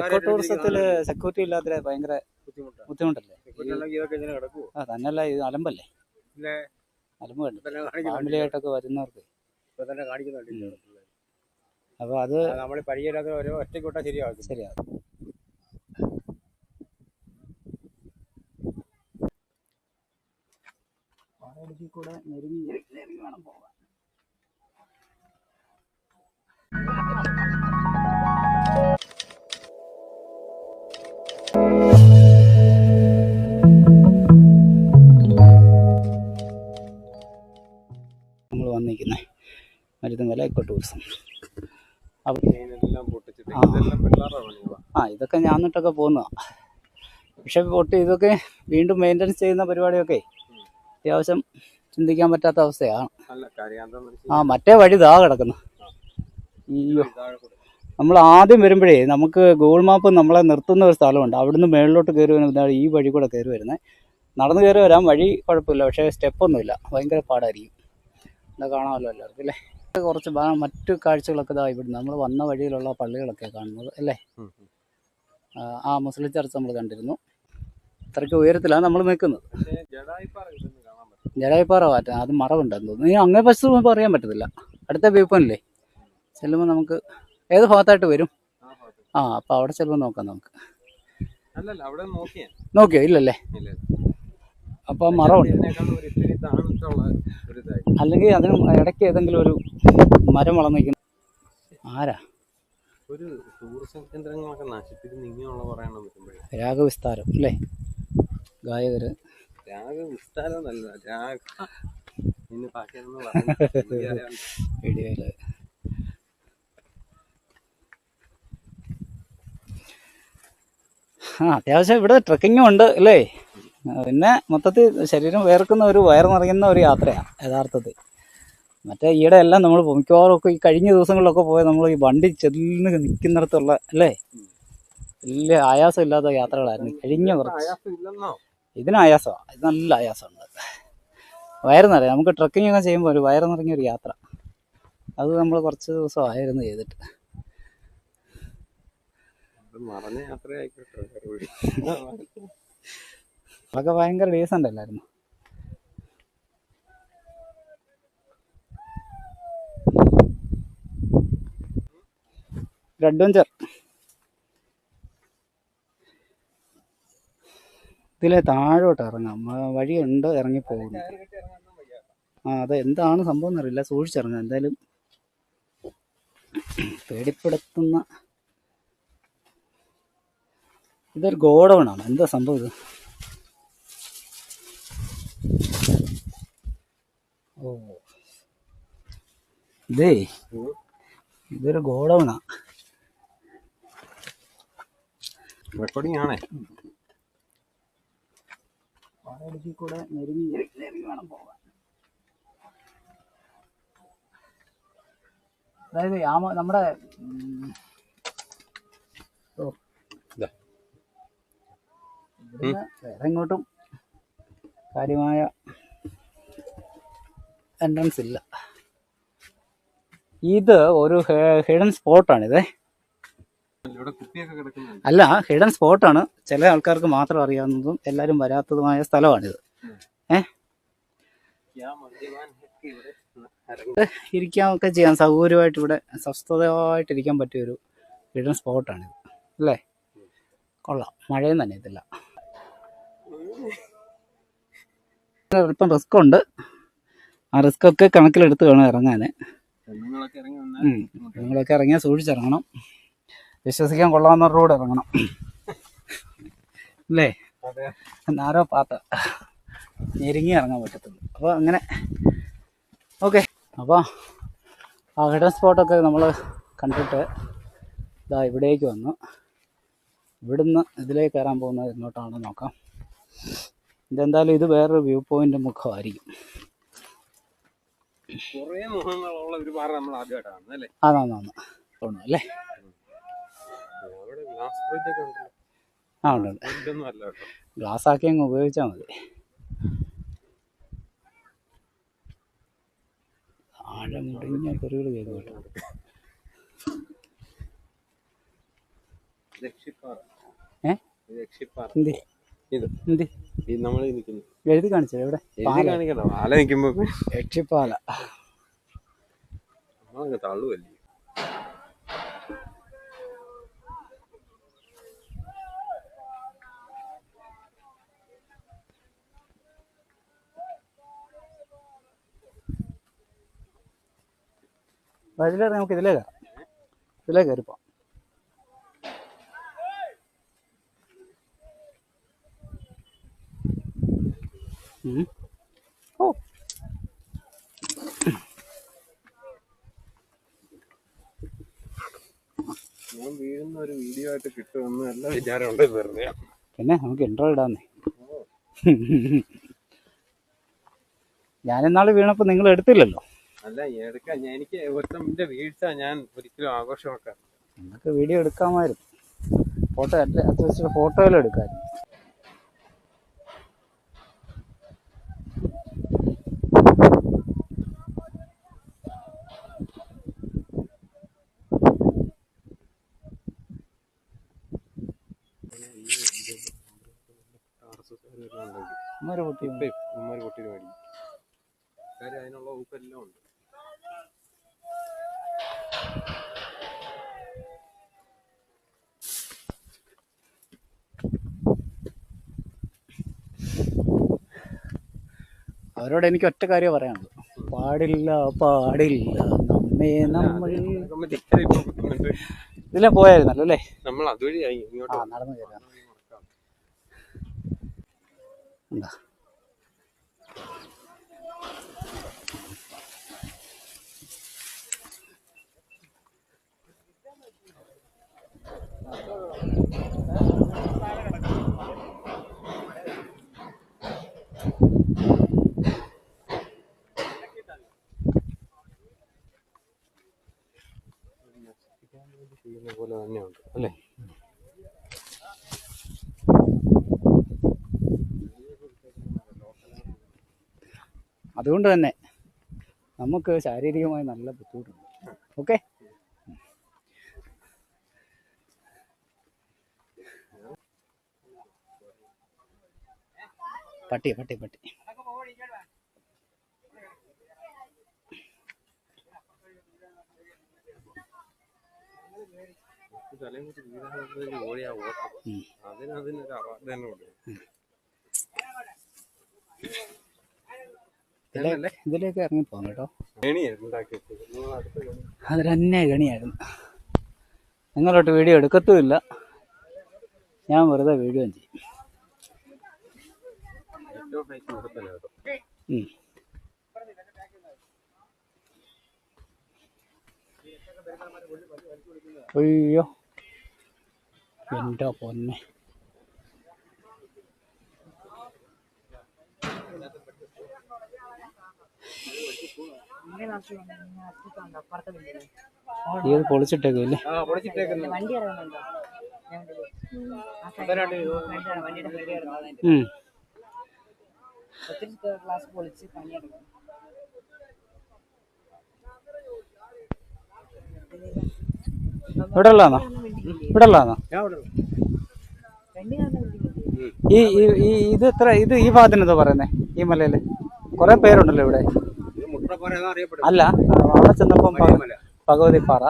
Echo ടൂറിസത്തിൽ security ഇല്ലാത്ത ഭയങ്കര ബുദ്ധിമുട്ടല്ലേ? ആ തന്നെയല്ല ഇത് അലമ്പല്ലേ? അലമ്പ് കണ്ടു. ഫാമിലി ആയിട്ടൊക്കെ വരുന്നവർക്ക്. അപ്പൊ അത് നമ്മൾ പരിചയമില്ലാത്ത ഒറ്റയ്ക്ക് വിട്ടാൽ ശരിയാവും. ശരിയാ പാറയിടുക്കിൽ കൂടെ നെരുങ്ങി വേണം പോകാൻ. നമ്മൾ വന്നിരിക്കുന്നത് മരുന്നുമല എക്കോ ടൂറിസം ആ. ഇതൊക്കെ ഞാൻ എന്നിട്ടൊക്കെ പോകുന്നതാണ് പക്ഷെ പൊട്ടി ഇതൊക്കെ വീണ്ടും മെയിന്റനൻസ് ചെയ്യുന്ന പരിപാടിയൊക്കെ അത്യാവശ്യം ചിന്തിക്കാൻ പറ്റാത്ത അവസ്ഥയാണ്. ആ മറ്റേ വഴി ഇതാ കിടക്കുന്നു. അയ്യോ. നമ്മൾ ആദ്യം വരുമ്പോഴേ നമുക്ക് ഗൂഗിൾ മാപ്പ് നമ്മളെ നിർത്തുന്ന ഒരു സ്ഥലമുണ്ട്. അവിടുന്ന് മേളിലോട്ട് കയറി വരുന്നത് ഈ വഴി കൂടെ കയറി വരുന്നത് നടന്നു കയറി വരാൻ വഴി കുഴപ്പമില്ല. പക്ഷേ സ്റ്റെപ്പൊന്നുമില്ല ഭയങ്കര പാടായിരിക്കും. എന്താ കാണാമല്ലോ എല്ലാവർക്കും അല്ലേ? കുറച്ച് മറ്റു കാഴ്ചകളൊക്കെ ഇതാ ഇവിടുന്ന്. നമ്മൾ വന്ന വഴിയിലുള്ള പള്ളികളൊക്കെ കാണുന്നത് അല്ലേ? ആ, മുസ്ലിം ചർച്ച നമ്മൾ കണ്ടിരുന്നു. അത്രയ്ക്ക് ഉയരത്തിലാണ് നമ്മൾ നിൽക്കുന്നത്. ജഡായിപ്പാറ മാറ്റാൻ അത് മറവുണ്ടെന്ന് തോന്നുന്നു. ഈ അങ്ങനെ പശു പോകുമ്പോൾ അറിയാൻ പറ്റത്തില്ല. അടുത്ത വ്യൂ പോയിന്റില്ലേ ചെല്ലുമ്പോൾ നമുക്ക് ഏത് ഭാഗത്തായിട്ട് വരും? ആ അപ്പോൾ അവിടെ ചെല്ലുമ്പോൾ നോക്കാം നമുക്ക്. നോക്കിയാ. ഇല്ലല്ലേ? ഇല്ല അപ്പോൾ മറവുണ്ട്. അല്ലെങ്കിൽ അതിന് ഇടയ്ക്ക് ഏതെങ്കിലും ഒരു മരം വളർന്നിരിക്കുന്നു ആരാ? ഒരു ടൂറിസം കേന്ദ്രങ്ങളൊക്കെ നശിപ്പിക്കുന്ന ഇങ്ങനെയുള്ള പറയണം രാഗവിസ്താരം അല്ലേ? ഗായകർ രാഗവിസ്താരം അല്ല രാഗ വീഡിയോയിൽ ആ അത്യാവശ്യം ഇവിടെ ട്രക്കിങ്ങും ഉണ്ട് അല്ലേ? പിന്നെ മൊത്തത്തിൽ ശരീരം വേർക്കുന്ന ഒരു വയർ നിറയുന്ന ഒരു യാത്രയാണ് യഥാർത്ഥത്തിൽ. മറ്റേ ഈയിടെ എല്ലാം നമ്മൾ മിക്കവാറും ഒക്കെ ഈ കഴിഞ്ഞ ദിവസങ്ങളിലൊക്കെ പോയ നമ്മൾ ഈ വണ്ടി ചെന്ന് നിൽക്കുന്നിടത്തുള്ള അല്ലേ? വലിയ ആയാസമില്ലാത്ത യാത്രകളായിരുന്നു. കഴിഞ്ഞ കുറച്ച്. ആയാസം ഇല്ലെന്നോ ഇതിന് ആയാസമാണ് ഇത് നല്ല ആയാസമുണ്ട്. വയറ് നിറയാം. നമുക്ക് ട്രക്കിംഗ് ഒക്കെ ചെയ്യുമ്പോൾ ഒരു വയറ് നിറഞ്ഞ ഒരു യാത്ര. അത് നമ്മൾ കുറച്ച് ദിവസം ആയിരുന്നു ചെയ്തിട്ട്. അത് മറഞ്ഞ യാത്ര ആയിക്കോട്ടെ അതൊക്കെ ഭയങ്കര ഡീസന്റ് അല്ലായിരുന്നു. അഡ്വഞ്ചർ ഇതിലെ താഴോട്ട് ഇറങ്ങാം. വഴിയുണ്ട് ഇറങ്ങിപ്പോകുന്നു. ആ അത് എന്താണ് സംഭവം എന്നറിയില്ല. സൂക്ഷിച്ചിറങ്ങാം. എന്തായാലും പേടിപ്പെടുത്തുന്ന ഇതൊരു ഗോഡൗൺ ആണ്. എന്താ സംഭവം ഇത്? ഇതേ ഇതൊരു ഗോഡൗണാ. റെക്കോർഡിംഗ് ആണേ. പാറയിടുക്കിൽ കൂടെ ഞെരുങ്ങി വേണം പോകാൻ. അതായത് ആമ നമ്മുടെ വേറെ എങ്ങോട്ടും കാര്യമായ എൻട്രൻസ് ഇല്ല. ഇത് ഒരു ഹിഡൻ കിടക്കുന്നുണ്ട്. അല്ല ഹിഡൻ സ്പോട്ടാണ് ചില ആൾക്കാർക്ക് മാത്രം അറിയാവുന്നതും എല്ലാരും വരാത്തതുമായ സ്ഥലമാണിത്. ഏഹ് ഇരിക്കാനൊക്കെ ചെയ്യാൻ സൗകര്യമായിട്ട് ഇവിടെ സ്വസ്ഥതയായിട്ട് ഇരിക്കാൻ പറ്റിയൊരു ഹിഡൻ സ്പോട്ടാണിത് അല്ലേ? കൊള്ളാം. മഴയും തന്നെ ഇതില്ല അല്പം റിസ്ക് ഉണ്ട്. ആ റിസ്ക് ഒക്കെ കണക്കിലെടുത്ത് വേണം ഇറങ്ങാൻ പെണ്ണുങ്ങളൊക്കെ നിങ്ങളൊക്കെ ഇറങ്ങിയാൽ സൂക്ഷിച്ചിറങ്ങണം. വിശ്വസിക്കാൻ കൊള്ളാവുന്ന റോഡ് ഇറങ്ങണം. അല്ലേ? നാരോ പാത്ത ഞെരുങ്ങി ഇറങ്ങാൻ പറ്റത്തുള്ളൂ. അപ്പോൾ അങ്ങനെ. ഓക്കെ. അപ്പോൾ ആ ഹിഡൻ സ്പോട്ടൊക്കെ നമ്മൾ കണ്ടിട്ട് ഇതാ ഇവിടേക്ക് വന്നു. ഇവിടുന്ന് ഇതിലേക്ക് കയറാൻ പോകുന്നത് എങ്ങോട്ടാണെന്ന് നോക്കാം. ഇതെന്തായാലും ഇത് വേറൊരു വ്യൂ പോയിന്റ് മുഖമായിരിക്കും. കുറേ മുഖങ്ങളുള്ള ഒരു പാറ നമ്മൾ ആദ്യമായിട്ടാണ് അല്ലേ? തോന്നുന്നു. അല്ലേ? അവിടെ ഗ്ലാസ് ബ്രിഡ്ജ് ഒക്കെ ഉണ്ടല്ലോ. ആ ഉണ്ട് ഉണ്ട്. ഇതൊന്നും അല്ല കേട്ടോ. ഗ്ലാസ് ആക്കി അങ്ങ് ഉപയോഗിച്ചാൽ മതി. ആഴം മുടിഞ്ഞ കുറികൾ കേൾക്കും കേട്ടോ. ഏ? ഇത് ലക്ഷ്യപ്പാറ എന്തി? ഇത്. എന്തി? നമ്മൾ നിൽക്കുന്നു. എഴുതി കാണിച്ചു എവിടെ? എഴുതി കാണിക്കണ്ട ആല നിൽക്കുമ്പോ യക്ഷിപ്പാല നമ്മളങ്ങ് തള്ളുവല്ലേ വഴിയിലേറെ നമുക്ക് ഇതിലേ കയറാം ഇതിലേ ഉം. ഓ ഞാൻ വീഴുന്ന ഒരു വീഡിയോ ആയിട്ട് കിട്ടുമെന്ന് നല്ല വിചാരമുണ്ട് വെറുതെ പിന്നെ നമുക്ക് ഇൻട്രോ ഇടാന്നേ. ഞാനിന്നാൾ വീണപ്പോ നിങ്ങൾ എടുത്തില്ലല്ലോ? അല്ല എടുക്കാൻ ഞാൻ എനിക്ക് ഒറ്റ വീഴ്ച ഞാൻ ഒരിക്കലും ആഘോഷമാക്കാം നിങ്ങൾക്ക് വീഡിയോ എടുക്കാമായിരുന്നു. ഫോട്ടോ അറ്റ്ലീസ്റ്റ് ഫോട്ടോയിലും അമ്മൊരു കുട്ടി ഇപ്പൊ ഇമ്മര് പൊട്ടിന് മേടിക്കും. കാര്യം അതിനുള്ള ഊപ്പെല്ലാം ഉണ്ട്. അവരോട് എനിക്ക് ഒറ്റ കാര്യം പറയാനുള്ളൂ പാടില്ല പാടില്ല. നമ്മേ നമ്മൾ ഇതിലെ പോയായിരുന്നല്ലോ അല്ലേ? നമ്മൾ അതുവഴി നടന്നു കയറാം എന്താ അതുകൊണ്ട് തന്നെ നമുക്ക് ശാരീരികമായി നല്ല ബുദ്ധിമുട്ടുണ്ട്. ഓക്കെ പട്ടി പട്ടി പട്ടി. ഓടിയാ അതിനൊരു അവാർഡ് തന്നെ ഉണ്ട് ഇതിലേക്ക് ഇറങ്ങി പോകാം കേട്ടോ. അതൊരു അന്യായ ഗണിയായിരുന്നു. നിങ്ങളോട്ട് വീഡിയോ എടുക്കത്തുമില്ല. ഞാൻ വെറുതെ വീഡിയോ ചെയ്യും. അയ്യോ. എന്റെ പൊന്നെ ഇത് പൊളിച്ചിട്ടേക്കില്ലേ ആ പൊളിച്ചിട്ടേക്കുന്നു വണ്ടി ഇറങ്ങുന്നുണ്ടോ ഞാൻ കണ്ടില്ലേ? ആ സൈഡിൽ ഫ്രണ്ടാണ് ഒത്തിരി ക്ലാസ് പൊളിച്ച് ഇവിടെ ഉള്ളതാണോ ഇവിടെ ഉള്ളതാണോ വണ്ടി ഈ- ഈ ഇത് എത്ര ഇത് ഈ ഭാഗത്തിനെന്താ പറയുന്നേ? ഈ മലയിൽ. കുറെ പേരുണ്ടല്ലോ ഇവിടെ ഇത് മുട്ടപ്പാറ എന്ന് അറിയപ്പെടും അല്ല അവിടെ ചെന്നപ്പം ഭഗവതിപ്പാറ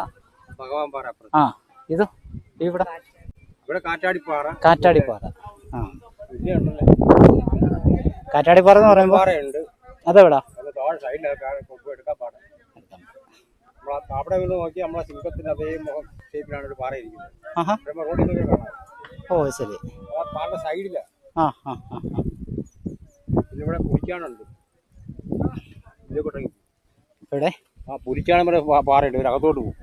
ഭഗവാൻപാറ ആ ഇത്? ഇവിടെ? ഇവിടെ കാറ്റാടിപ്പാറ. കാറ്റാടിപ്പാറ. ആ. കാറ്റാടിപ്പാറ എന്ന് പറയുമ്പോ പാറയുണ്ട് അതെവിടാ? അവിടെ നിന്ന് നോക്കി നമ്മളെ സിംഹത്തിന്റെ അതേ മുഖം ഷേപ്പിലാണ് ഒരു പാറ ഇരിക്കുന്നത്. റോഡിൽ നിന്ന് കാണാം. ഓ ശരി. പാറയുടെ സൈഡിലാണ് ആ ആ ആ ആ. പിന്നെ ഇവിടെ ആ പുലിക്കാണ് വരെ പാറയുണ്ട്. ഇവർ അകത്തോട്ട് പോകും.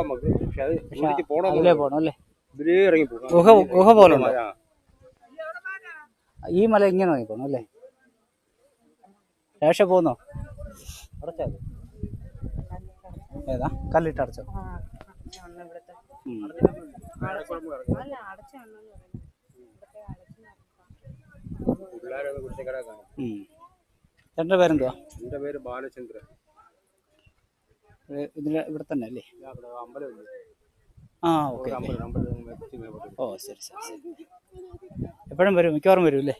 നമുക്ക്. പക്ഷെ അത് പോകണം പോണം അല്ലേ? ഇതിലേ ഇറങ്ങി പോകും ഗുഹ ഗുഹ പോലെ. ഈ മല ഇങ്ങനെ നോക്കി പോണം അല്ലേ? ശേഷം പോന്നോ അടച്ചോ ഏതാ? ഇവിടുത്തെ? അടച്ചു പിള്ളേരൊക്കെ കുട്ടിക്കട കാണും. ഉം. ചേട്ടന്റെ പേരെന്തുവാ? എന്റെ പേര് ബാലചന്ദ്രൻ. ഇത് ഇതിൽ ഇവിടെ തന്നെ അല്ലേ ആ ഓക്കെ. ഓ ശരി ശരി ശരി. എപ്പോഴും വരും? മിക്കവാറും വരും അല്ലേ?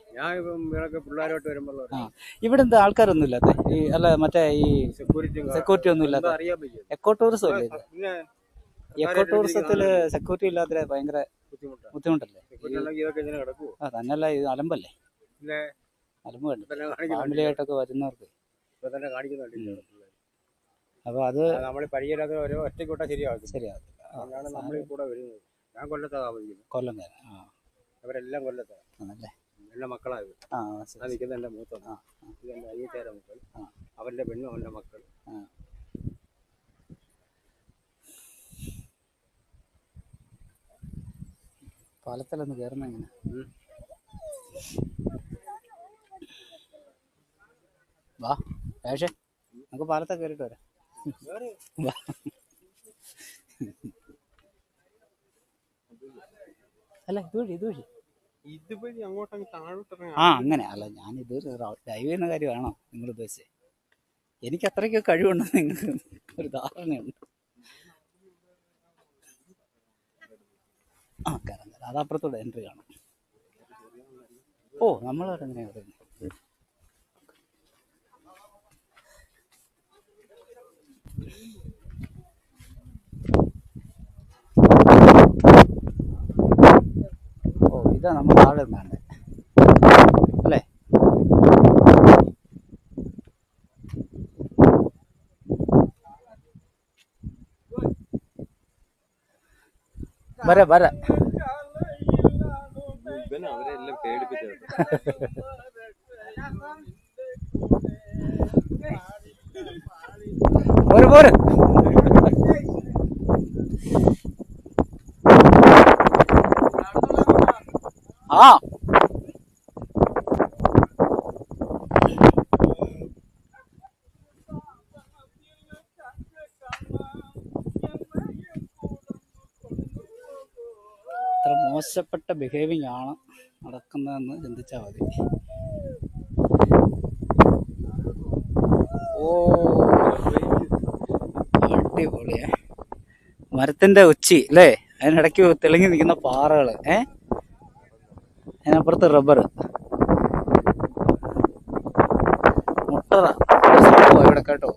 പിള്ളേരോട്ട് വരുമ്പോൾ ആ ഇവിടെ എന്താ ആൾക്കാരൊന്നും ഇല്ലാത്ത? ഈ അല്ല മറ്റേ ഈ സെക്യൂരിറ്റി സെക്യൂരിറ്റി ഒന്നും ഇല്ലാത്ത? എക്കോ ടൂറിസം അല്ലേ എക്കോ ടൂറിസത്തിൽ സെക്യൂരിറ്റി ഇല്ലാത്ത ഭയങ്കര ബുദ്ധിമുട്ടല്ലേ? ആ തന്നെയല്ല ഇത് അലമ്പല്ലേ? അലമ്പ് കണ്ടു ഫാമിലി ആയിട്ടൊക്കെ വരുന്നവർക്ക്. ഇപ്പൊ തന്നെ കാണിക്കുന്നുണ്ട് അപ്പൊ അത് നമ്മൾ പരിചയമില്ലാത്ത ഒരു ഒറ്റയ്ക്ക് വിട്ടാൽ ശരിയാവും ശരിയാകത്തില്ല അതാണ് നമ്മൾ കൂടെ വരുന്നത്. ഞാൻ കൊല്ലത്താ താമസിക്കുന്നത്. കൊല്ലം കാരൻ ആ. അവരെല്ലാം കൊല്ലത്താ. ആണല്ലേ? എന്റെ മക്കളായത് ആ ഞാൻ നിൽക്കുന്ന എന്റെ മൂത്ത ഇത് എന്റെ അയ്യത്തേരെ മക്കൾ അവന്റെ പെണ്ണും അവന്റെ മക്കൾ. പാലത്തിലൊന്ന് കയറുന്ന എങ്ങനെ പക്ഷേ നമുക്ക് പാലത്തെ കയറിയിട്ട് വരാം. അല്ല ഇതുവഴി ഇതുവഴി. ഇതുവഴി അങ്ങോട്ടങ്ങ് താഴോട്ടിറങ്ങി ആ അങ്ങനെ. അല്ല ഞാൻ ഇത് ഡൈവ് ചെയ്യുന്ന കാര്യമാണോ നിങ്ങൾ ഉദ്ദേശിച്ചത് എനിക്ക് അത്രയ്ക്ക് കഴിവുണ്ടെന്ന് നിങ്ങൾക്ക്. ഒരു ധാരണയുണ്ട്. ആ കറങ്ങാം. അത് അപ്പുറത്തൂടെ എൻട്രി കാണും. ഓ നമ്മളവിടെ എങ്ങനെയാണ് പറയുന്നത് നമ്മൾ താഴെ വേണ്ടത് അല്ലേ? വര വര. പേടിപ്പിച്ചത് പോര് പോര് ആ ഇത്ര മോശപ്പെട്ട ബിഹേവിങ് ആണ് നടക്കുന്നതെന്ന് ചിന്തിച്ചാൽ മതി. ഓ അടിപൊളിയേ. മരത്തിന്റെ ഉച്ചി അല്ലേ? അതിനിടയ്ക്ക് തെളിഞ്ഞു നിൽക്കുന്ന പാറകൾ ഏ? അതിനപ്പുറത്ത് റബ്ബർ മുട്ടറ ഇവിടെ കേട്ടോ.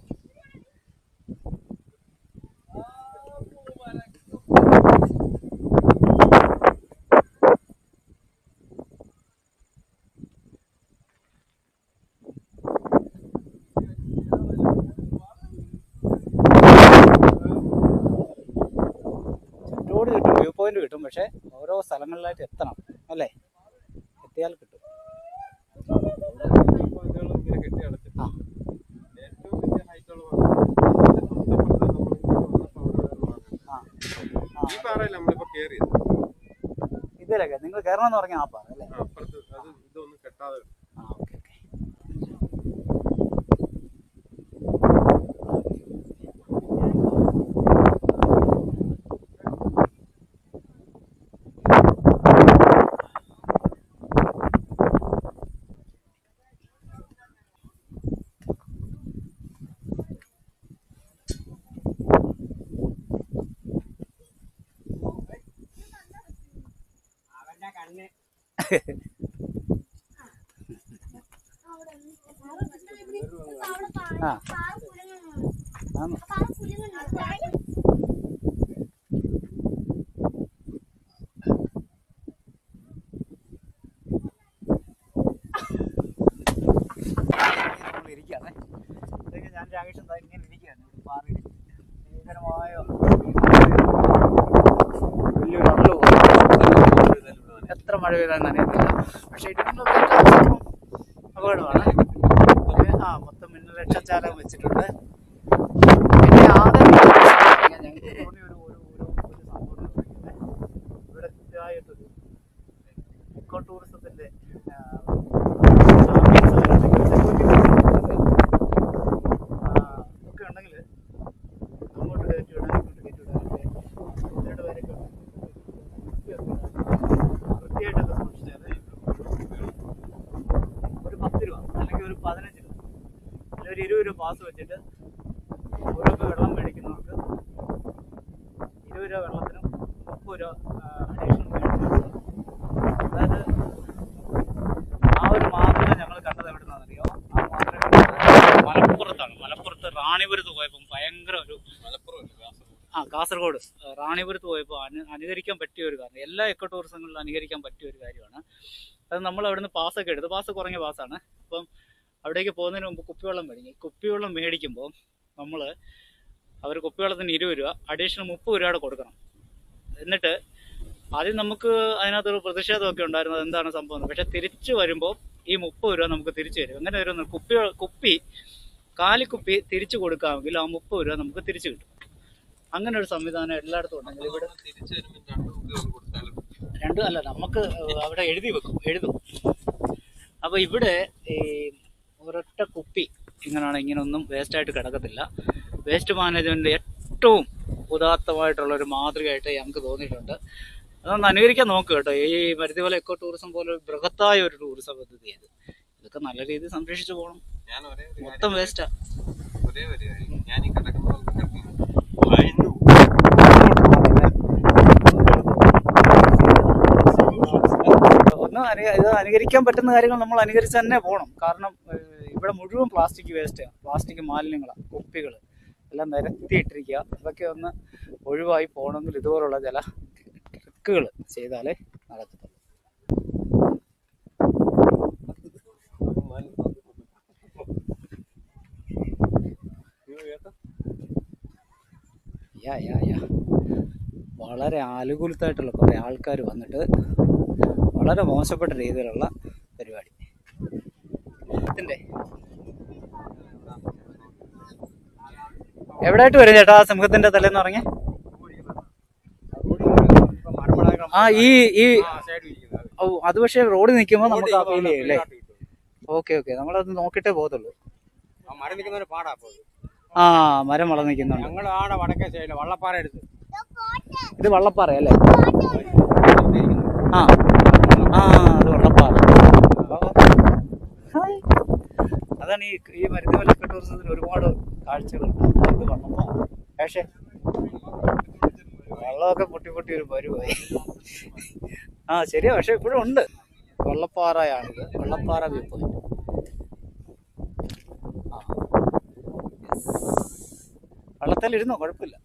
ചുറ്റോട് കിട്ടും വ്യൂ പോയിന്റ് കിട്ടും പക്ഷെ ഓരോ സ്ഥലങ്ങളിലായിട്ട് എത്തണം അല്ലേ? എത്തിയാൽ കിട്ടും. ആ. ഇതിലൊക്കെ നിങ്ങൾ കയറണം എന്ന് പറഞ്ഞ ആ പാറ അല്ലേ ആ, അപ്പുറത്ത് അത് ഇതൊന്നും കെട്ടാതെ ആ ഓക്കെ ഓക്കെ ആ. ആന്ന്. നമ്മൾ ഇരിക്കുകയാണേ ഇതൊക്കെ ഞാൻ രാകേഷ് എന്താ ഇങ്ങനെ ഇരിക്കുകയാണ് ഇവിടെ പാറയിൽ ഭീകരമായ വലിയൊരു അള്ളു എത്ര മഴ പെയ്താൽ നനയത്തില്ല പക്ഷേ ഇടുന്നൊക്കെ അപകടമാണ് പിന്നെ ആ മൊത്തം മിന്നൽ രക്ഷാചാലകം വെച്ചിട്ടുണ്ട് പിന്നെ ആദ്യം ഞങ്ങൾക്ക് തോന്നിയ ഒരു ഒരു ഒരു ഒരു സംഭവം എന്ന് പറയുന്നത് കൃത്യമായിട്ടൊരു ഇക്കോ ടൂറിസത്തിന്റെ ആ, ചാമ്പ്യൻസ് അല്ലെങ്കിൽ security ആ, ഒക്കെ ഉണ്ടെങ്കിൽ അങ്ങോട്ട് കയറ്റി വിടാൻ ഇങ്ങോട്ട് കയറ്റി വിടാൻ രണ്ട് പേരൊക്കെ വൃത്തിയായിട്ടൊക്കെ സൂക്ഷിച്ചാൽ ഒരു പത്ത് രൂപ അല്ലെങ്കിൽ ഒരു പതിനഞ്ച് രൂപ അല്ലെങ്കിൽ ഒരു ഇരുപത് രൂപ പാസ് വെച്ചിട്ട് ഓരോ വെള്ളം മേടിക്കുന്നവർക്ക് ഇരുപത് രൂപ വെള്ളത്തിനും അതായത് ആ ഒരു മാതൃക ഞങ്ങൾ കണ്ടത് എവിടുന്നാണെന്നറിയോ ആ മാതൃക മലപ്പുറത്താണ് മലപ്പുറത്ത് റാണിപുരത്ത് പോയപ്പോൾ ഭയങ്കര ഒരു ആ കാസർഗോഡ് റാണിപുരത്ത് പോയപ്പോൾ അനു അനുകരിക്കാൻ പറ്റിയ ഒരു കാര്യം എല്ലാ എക്കോ ടൂറിസങ്ങളിലും അനുകരിക്കാൻ പറ്റിയ ഒരു കാര്യമാണ്. അത് നമ്മൾ അവിടുന്ന് പാസ്സൊക്കെ എടുത്ത് പാസ് കുറഞ്ഞ പാസ്സാണ്. അപ്പം അവിടേക്ക് പോകുന്നതിന് മുമ്പ് കുപ്പിവെള്ളം മേടിക്കും. കുപ്പിവെള്ളം മേടിക്കുമ്പോൾ നമ്മൾ അവർ കുപ്പിവെള്ളത്തിന് ഇരുപത് രൂപ അഡീഷണൽ മുപ്പത് രൂപയുടെ കൊടുക്കണം. എന്നിട്ട് ആദ്യം നമുക്ക് അതിനകത്തൊരു പ്രതിഷേധമൊക്കെ ഉണ്ടായിരുന്നത് എന്താണ് സംഭവം? പക്ഷെ തിരിച്ചു വരുമ്പോൾ ഈ മുപ്പത് രൂപ നമുക്ക് തിരിച്ചു തരും. അങ്ങനെ ഒരു കുപ്പി കുപ്പി കാലിക്കുപ്പി തിരിച്ചു കൊടുക്കാമെങ്കിൽ ആ മുപ്പത് രൂപ നമുക്ക് തിരിച്ചു കിട്ടും. അങ്ങനെ ഒരു സംവിധാനം എല്ലായിടത്തും ഉണ്ടെങ്കിൽ ഇവിടെ രണ്ടും അല്ല നമുക്ക് അവിടെ എഴുതി വെക്കും എഴുതും. അപ്പോൾ ഇവിടെ ഈ ഒരൊറ്റ കുപ്പി ഇങ്ങനെയാണ് ഇങ്ങനൊന്നും വേസ്റ്റായിട്ട് കിടക്കത്തില്ല. വേസ്റ്റ് മാനേജ്മെന്റ് ഏറ്റവും ഉദാത്തമായിട്ടുള്ള ഒരു മാതൃകയായിട്ട് ഞങ്ങൾക്ക് തോന്നിയിട്ടുണ്ട്. അതൊന്ന് അനുകരിക്കാൻ നോക്കുക കേട്ടോ. ഈ പരിധി പോലെ എക്കോ ടൂറിസം പോലെ ഒരു ബൃഹത്തായ ഒരു ടൂറിസം പദ്ധതി ഇത് ഇതൊക്കെ നല്ല രീതിയിൽ സംരക്ഷിച്ചു പോകണം. മൊത്തം വേസ്റ്റാ ഒരേ ഒരു കാര്യം. ഞാൻ ഈ കിടക്കുന്ന വായു ഒന്ന് ഇത് അനുകരിക്കാൻ പറ്റുന്ന കാര്യങ്ങൾ നമ്മൾ അനുകരിച്ച് തന്നെ പോകണം കാരണം ഇവിടെ മുഴുവൻ പ്ലാസ്റ്റിക് വേസ്റ്റ് പ്ലാസ്റ്റിക് മാലിന്യങ്ങളാണ് കുപ്പികൾ എല്ലാം നിരത്തിയിട്ടിരിക്കുക അതൊക്കെ ഒന്ന് ഒഴിവായി പോകണമെങ്കിൽ ഇതുപോലുള്ള ചില ട്രിക്കുകൾ ചെയ്താലേ നടക്കത്തുള്ളൂ. യാ യാ യാ വളരെ ആലുകൂലത്തായിട്ടുള്ള കുറേ ആൾക്കാർ വന്നിട്ട് വളരെ മോശപ്പെട്ട രീതിയിലുള്ള പരിപാടി. ഇതിന്റെ എവിടായിട്ട് വരും ചേട്ടാ ആ സിംഹത്തിന്റെ തലേന്ന് പറഞ്ഞേ ആ ഈ ഈ ഓ അത് പക്ഷേ റോഡ് നിൽക്കുമ്പോൾ നമുക്ക് ആ റോഡിൽ ഫീൽ ചെയ്യും അല്ലേ. Okay okay. നമ്മളത് നോക്കിയിട്ടേ പോകത്തുള്ളൂ. ആ മരം നിൽക്കുന്നവര് പാടാ അപ്പൊ ആ മരം വളർന്നു നിൽക്കുന്നുണ്ട്. ഞങ്ങൾ ആടെ വടക്കേ വള്ളപ്പാറ എടുത്ത്. ഇത് വള്ളപ്പാറ അല്ലേ ആ. ആ അത് വള്ളപ്പാറ. അതാണ് ഈ ഈ മരുന്നുമല ടൂറിസത്തിന് ഒരുപാട് കാഴ്ചകളുണ്ട് ഇത് വള്ളപ്പാറ പക്ഷേ വെള്ളമൊക്കെ പൊട്ടി പൊട്ടി ഒരു പരുവായി. ആ ശരിയാ. പക്ഷെ ഇപ്പോഴും ഉണ്ട്. വെള്ളപ്പാറയാണിത് വെള്ളപ്പാറ വ്യൂ പോയിന്റ്. ആ. വെള്ളത്തിലിരുന്നോ? കുഴപ്പമില്ല.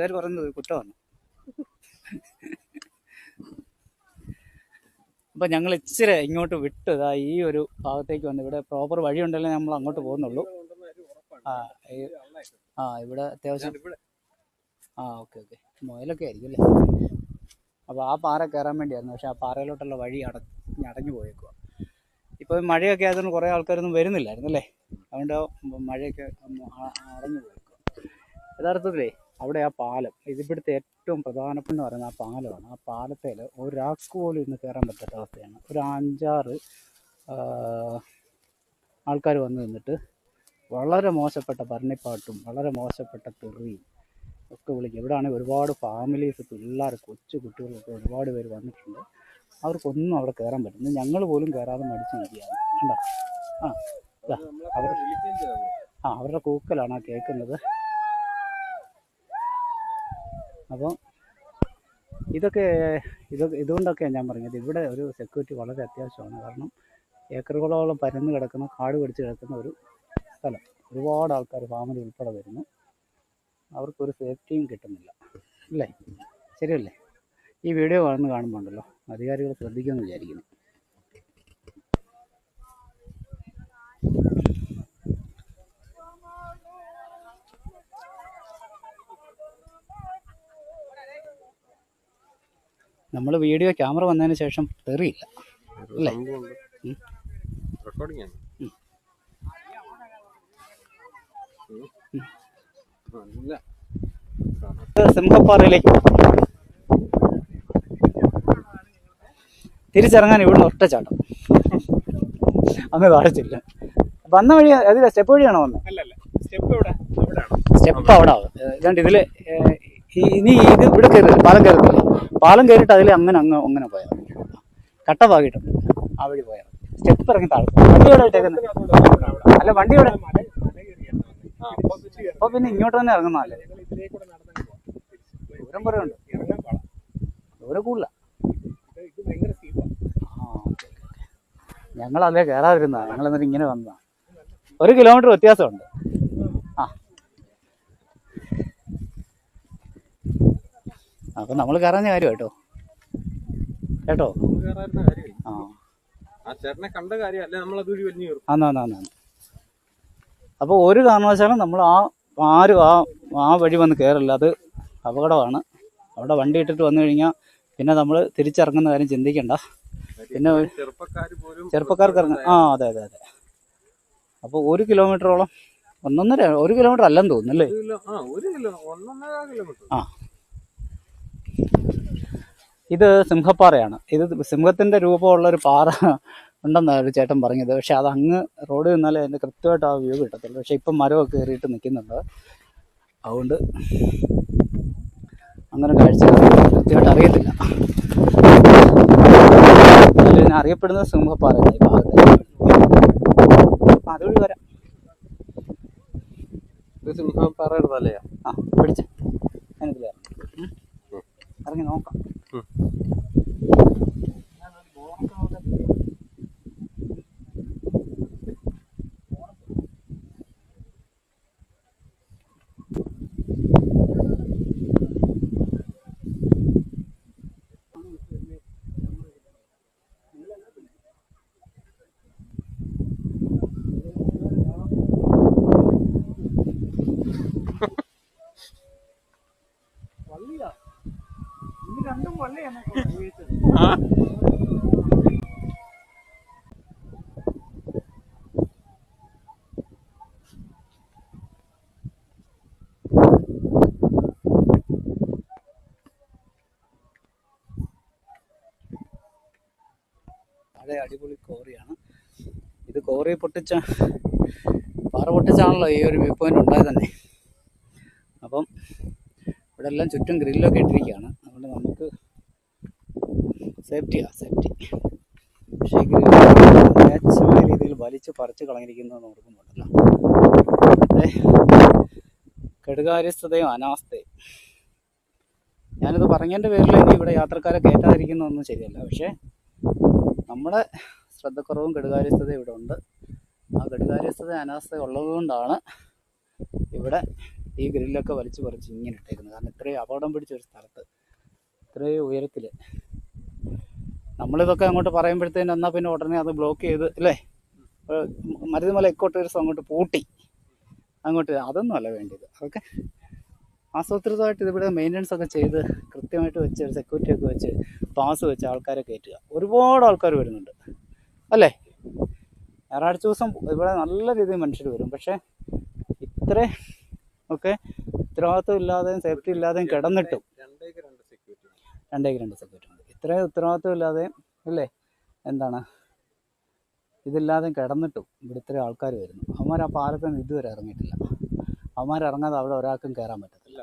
വീട്ടുകാർ പോയി ഒരു വന്നു അപ്പം ഞങ്ങൾ ഇച്ചിരി ഇങ്ങോട്ട് വിട്ടു ഇതാ ഈ ഒരു ഭാഗത്തേക്ക് വന്നു ഇവിടെ പ്രോപ്പർ വഴി ഉണ്ടല്ലോ നമ്മൾ അങ്ങോട്ട് പോകുന്നുള്ളൂ. ആ ആ ഇവിടെ അത്യാവശ്യം ആ ഓക്കെ ഓക്കെ. മുയലൊക്കെ ആയിരിക്കും അല്ലേ? അപ്പോൾ ആ പാറ കയറാൻ വേണ്ടിയായിരുന്നു. പക്ഷെ ആ പാറയിലോട്ടുള്ള വഴി അട അടഞ്ഞു പോയേക്കുക ഇപ്പോൾ മഴയൊക്കെ ആയതുകൊണ്ട് കുറേ ആൾക്കാരൊന്നും വരുന്നില്ലായിരുന്നു അല്ലേ? അതുകൊണ്ട് മഴയൊക്കെ അടഞ്ഞു പോയേക്കുക യഥാർത്ഥത്തിലേ അവിടെ ആ പാലം ഇതിവിടുത്തെ ഏറ്റവും പ്രധാനപ്പെട്ട പറയുന്ന ആ പാലമാണ്. ആ പാലത്തിൽ ഒരാൾക്ക് പോലും ഇന്ന് കയറാൻ പറ്റാത്ത അവസ്ഥയാണ്. ഒരു അഞ്ചാറ് ആൾക്കാർ വന്ന് നിന്നിട്ട് വളരെ മോശപ്പെട്ട ഭരണിപ്പാട്ടും വളരെ മോശപ്പെട്ട തെറിയും ഒക്കെ വിളിക്കും. ഇവിടെയാണെങ്കിൽ ഒരുപാട് ഫാമിലീസ് പിള്ളേർ കൊച്ചു കുട്ടികളൊക്കെ ഒരുപാട് പേര് വന്നിട്ടുണ്ട്. അവർക്കൊന്നും അവിടെ കയറാൻ പറ്റുന്നു ഞങ്ങൾ പോലും കയറാതെ മടിച്ചു നിൽക്കുകയാണ് കണ്ടോ? ആ അവർ ആ അവരുടെ കൂക്കലാണ് ആ കേൾക്കുന്നത്. അപ്പം ഇതൊക്കെ ഇതൊക്കെ ഇതുകൊണ്ടൊക്കെയാണ് ഞാൻ പറഞ്ഞത്. ഇവിടെ ഒരു സെക്യൂരിറ്റി വളരെ അത്യാവശ്യമാണ്. കാരണം ഏക്കറുകളോളം പരന്ന് കിടക്കുന്ന കാട് പിടിച്ച് കിടക്കുന്ന ഒരു സ്ഥലം. ഒരുപാട് ആൾക്കാർ ഫാമിലി ഉൾപ്പെടെ വരുന്നു. അവർക്കൊരു സേഫ്റ്റിയും കിട്ടുന്നില്ല. അല്ലേ? ശരിയല്ലേ? ഈ വീഡിയോ കാണുന്ന കാണുമ്പോൾ ഉണ്ടല്ലോ അധികാരികൾ ശ്രദ്ധിക്കുമെന്ന് വിചാരിക്കുന്നു. നമ്മൾ വീഡിയോ ക്യാമറ വന്നതിന് ശേഷം തെറിയില്ല. അല്ലേ? റെക്കോർഡിംഗ് സിംഹപ്പാറയിലേ തിരിച്ചിറങ്ങാൻ ഇവിടുന്ന് ഒറ്റച്ചാട്ടം അങ്ങ് താഴത്തില്ല വന്ന വഴി അതില്ല സ്റ്റെപ്പ് വഴിയാണോ വന്നത് സ്റ്റെപ്പ് അവിടെ. ആവും ഏതാണ്ട് ഇതിൽ ഇനി ഇത് ഇവിടെ കയറി പാലം കയറത്തില്ല പാലം കയറിയിട്ട് അതിൽ അങ്ങനെ അങ്ങ് അങ്ങനെ പോയാൽ കട്ട പാകിയിട്ടുണ്ട് ആ വഴി പോയാൽ സ്റ്റെപ്പ് ഇറങ്ങി താഴെ വണ്ടി എവിടെ ഇട്ടേക്കുന്നത് അല്ല വണ്ടി എവിടെ? അപ്പൊ പിന്നെ ഇങ്ങോട്ട് തന്നെ പോവാം ദൂരം കുറേ ഉണ്ട്. ദൂരം കൂടുതല. ഞങ്ങൾ അതിലെ കയറാതിരുന്ന ഞങ്ങൾ എന്നിട്ട് ഇങ്ങനെ വന്നതാ. ഒരു കിലോമീറ്റർ വ്യത്യാസമുണ്ട്. അപ്പൊ നമ്മൾ കയറാഞ്ഞ കാര്യം കേട്ടോ. കേട്ടോ? അപ്പൊ കാര്യമില്ല. ആ. ആ ചേട്ടനെ കണ്ട കാര്യം അല്ലെ നമ്മൾ വലിഞ്ഞു കയറും. അപ്പോൾ ഒരു കാരണവശാലും നമ്മൾ ആ ആരും ആ ആ വഴി വന്ന് കയറില്ല. അത് അപകടമാണ്. അവിടെ വണ്ടി ഇട്ടിട്ട് വന്നു കഴിഞ്ഞാൽ പിന്നെ നമ്മൾ തിരിച്ചിറങ്ങുന്ന കാര്യം ചിന്തിക്കണ്ട. പിന്നെ ചെറുപ്പക്കാർക്ക് ഇറങ്ങാം ആ അതെ അതെ അതെ. അപ്പോൾ ഒരു കിലോമീറ്ററോളം ഒന്നൊന്നര ഒരു കിലോമീറ്റർ അല്ലെന്ന് തോന്നുന്നു അല്ലേ? ഒരു കിലോ ആ ഒരു കിലോ ഒന്നൊന്നര കിലോമീറ്റർ ആ ഇത് സിംഹപ്പാറയാണ്. ഇത് സിംഹത്തിന്റെ രൂപമുള്ള ഒരു പാറ ഉണ്ടെന്നാണ് ഒരു ചേട്ടൻ പറഞ്ഞത്. പക്ഷെ അത് അങ്ങ് റോഡ് നിന്നാലേ അതിന്റെ കൃത്യമായിട്ട് ആ വ്യൂ കിട്ടത്തുള്ളൂ. പക്ഷെ ഇപ്പം മരമൊക്കെ കയറിയിട്ട് നിൽക്കുന്നുണ്ട്. അതുകൊണ്ട് അങ്ങനെ കാഴ്ച കൃത്യമായിട്ട് അറിയത്തില്ല. പിന്നെ അറിയപ്പെടുന്നത് സിംഹപ്പാറ ഈ ഭാഗത്ത്. അതുവഴി വരാം. സിംഹപ്പാറയുടെ തലയാ. ആ പിടിച്ച്. ഉം. ഇറങ്ങി നോക്കാം. ഉം. വളരെ അടിപൊളി കോറിയാണ് ഇത് കോറി പൊട്ടിച്ച പാറ പൊട്ടിച്ചാണല്ലോ ഈ ഒരു വ്യൂ പോയിന്റ് ഉണ്ടായത് തന്നെ അപ്പം ഇവിടെ എല്ലാം ചുറ്റും ഗ്രില്ലൊക്കെ ഇട്ടിരിക്കുകയാണ് സേഫ്റ്റി പക്ഷേ ഈ ഗ്രില്ല് മ്ലേച്ഛമായ രീതിയിൽ വലിച്ചു പറിച്ചു കളഞ്ഞിരിക്കുന്നത് ഓർക്കുന്നുണ്ടല്ലോ. കെടുകാര്യസ്ഥതയും അനാസ്ഥയും. ഞാനിത് പറഞ്ഞതിന്റെ പേരിൽ ഇനി ഇവിടെ യാത്രക്കാരെ കയറ്റാതിരിക്കുന്നതൊന്നും ശരിയല്ല. പക്ഷേ നമ്മുടെ ശ്രദ്ധക്കുറവും കെടുകാര്യസ്ഥതയും ഇവിടെ ഉണ്ട്. ആ കെടുകാര്യസ്ഥത അനാസ്ഥ ഉള്ളതുകൊണ്ടാണ് ഇവിടെ ഈ ഗ്രില്ലൊക്കെ വലിച്ചു പറിച്ച് ഇങ്ങനെ ഇട്ടേക്കുന്നത്. കാരണം ഇത്രയും അപകടം പിടിച്ച ഒരു സ്ഥലത്ത് ഇത്രയും ഉയരത്തിൽ നമ്മളിതൊക്കെ അങ്ങോട്ട് പറയുമ്പോഴത്തേനും എന്നാൽ പിന്നെ ഉടനെ അത് ബ്ലോക്ക് ചെയ്ത് അല്ലേ? മരുതുമല എക്കോ ടൂറിസം അങ്ങോട്ട് പൂട്ടി. അങ്ങോട്ട് അതൊന്നും അല്ല വേണ്ടത്. അതൊക്കെ ആസൂത്രിതമായിട്ട് ഇതിവിടെ മെയിന്റനൻസ് ഒക്കെ ചെയ്ത് കൃത്യമായിട്ട് വെച്ച് സെക്യൂരിറ്റി ഒക്കെ വെച്ച് പാസ് വെച്ച് ആൾക്കാരെ കയറ്റുക. ഒരുപാട് ആൾക്കാർ വരുന്നുണ്ട്. അല്ലേ? ഞായറാഴ്ച ദിവസം ഇവിടെ നല്ല രീതിയിൽ മനുഷ്യർ വരും. പക്ഷേ ഇത്ര ഒക്കെ ഉത്തരവാദിത്വം ഇല്ലാതെയും സേഫ്റ്റി ഇല്ലാതെയും കിടന്നിട്ടും. രണ്ടേക്ക് രണ്ട് സെക്യൂരിറ്റി ഇത്രയും ഉത്തരവാദിത്വം ഇല്ലാതെ അല്ലേ? എന്താണ്? ഇതില്ലാതെ കിടന്നിട്ടും ഇവിടെ ഇത്രയും ആൾക്കാർ വരുന്നു. അവന്മാർ ആ പാലത്തിൽ നിന്ന് ഇതുവരെ ഇറങ്ങിയിട്ടില്ല. അവന്മാർ ഇറങ്ങാതെ അവിടെ ഒരാൾക്കും കയറാൻ പറ്റത്തില്ല.